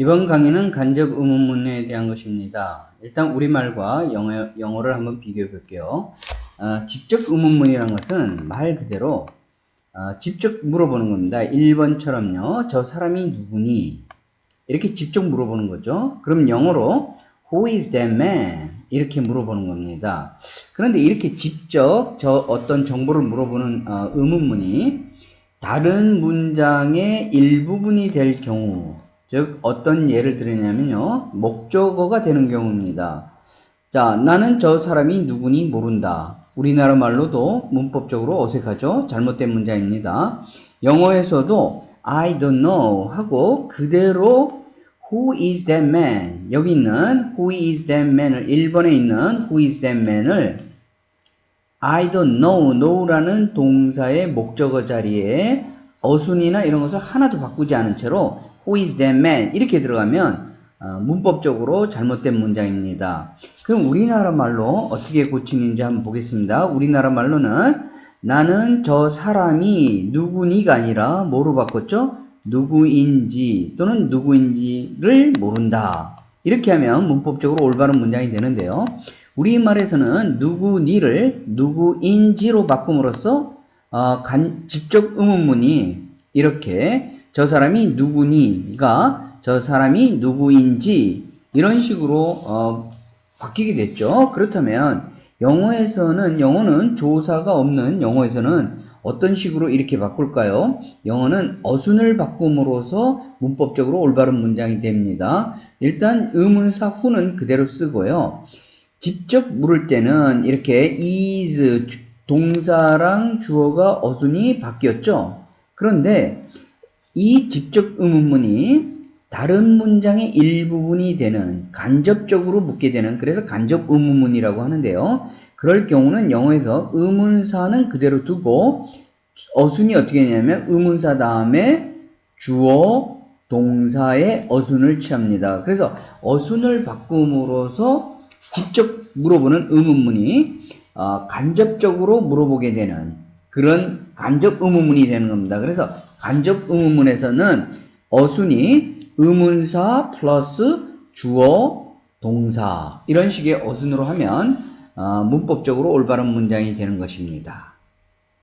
이번 강의는 간접 의문문에 대한 것입니다. 일단 우리말과 영어, 영어를 한번 비교해 볼게요. 어, 직접 의문문이라는 것은 말 그대로 어, 직접 물어보는 겁니다. 1번처럼요. 저 사람이 누구니? 이렇게 직접 물어보는 거죠. 그럼 영어로 Who is that man? 이렇게 물어보는 겁니다. 그런데 이렇게 직접 저 어떤 정보를 물어보는 어, 의문문이 다른 문장의 일부분이 될 경우, 즉 어떤 예를 들으냐면요. 목적어가 되는 경우입니다. 자, 나는 저 사람이 누구니 모른다. 우리나라 말로도 문법적으로 어색하죠? 잘못된 문장입니다. 영어에서도 I don't know 하고 그대로 Who is that man? 여기 있는 Who is that man을 1번에 있는 Who is that man을 I don't know, know라는 동사의 목적어 자리에 어순이나 이런 것을 하나도 바꾸지 않은 채로 Who is that man? 이렇게 들어가면 어, 문법적으로 잘못된 문장입니다. 그럼 우리나라 말로 어떻게 고치는지 한번 보겠습니다. 우리나라 말로는 나는 저 사람이 누구니가 아니라 뭐로 바꿨죠? 누구인지 또는 누구인지를 모른다. 이렇게 하면 문법적으로 올바른 문장이 되는데요. 우리말에서는 누구니를 누구인지로 바꿈으로써 어, 간, 직접 의문문이 이렇게 저 사람이 누구니가 저 사람이 누구인지 이런 식으로 어, 바뀌게 됐죠. 그렇다면 영어에서는 영어는 조사가 없는 영어에서는 어떤 식으로 이렇게 바꿀까요? 영어는 어순을 바꿈으로써 문법적으로 올바른 문장이 됩니다. 일단 의문사 후는 그대로 쓰고요. 직접 물을 때는 이렇게 is 동사랑 주어가 어순이 바뀌었죠. 그런데 이 직접 의문문이 다른 문장의 일부분이 되는 간접적으로 묻게 되는 그래서 간접 의문문이라고 하는데요. 그럴 경우는 영어에서 의문사는 그대로 두고 어순이 어떻게 되냐면 의문사 다음에 주어 동사의 어순을 취합니다. 그래서 어순을 바꿈으로써 직접 물어보는 의문문이 어, 간접적으로 물어보게 되는 그런 간접 의문문이 되는 겁니다. 그래서 간접 의문문에서는 어순이 의문사 플러스 주어 동사 이런 식의 어순으로 하면 어, 문법적으로 올바른 문장이 되는 것입니다.